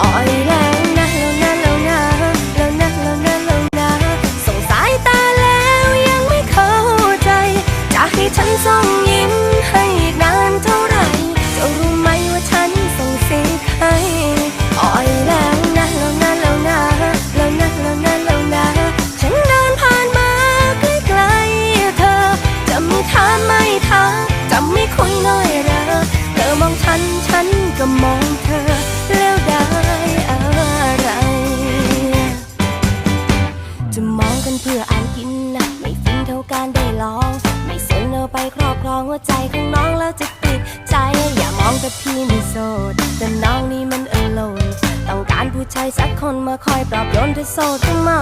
อ่อยแล้วนะแล้วนะแล้วนะแล้วนะแล้วนะแล้วนะส่งสายตาแล้วยังไม่เข้าใจ จะให้ฉันส่งยิ้มให้อีกนานเท่าไหร่จะรู้ไหมว่าฉันส่งเสียให้อ่อยแล้วนะแล้วนะแล้วนะแล้วนะแล้วนะแล้วนะฉันเดินผ่านมาใกล้ๆเธอ จะไม่ถามไม่ทักจะไม่คุยน่อยเหรอเธอมองฉัน ฉันก็มองเธอ เพื่ออ่านกินนะไม่ฟินเท่าการได้ลอง ไม่สนเอาไปครอบครองหัวใจของน้องแล้วจะติดใจ อย่ามองแต่พี่ไม่โสด แต่น้องนี่มันอโลนต้องการผู้ชายสักคนมาคอยปลอบโยนเธอโสดขึ้นมา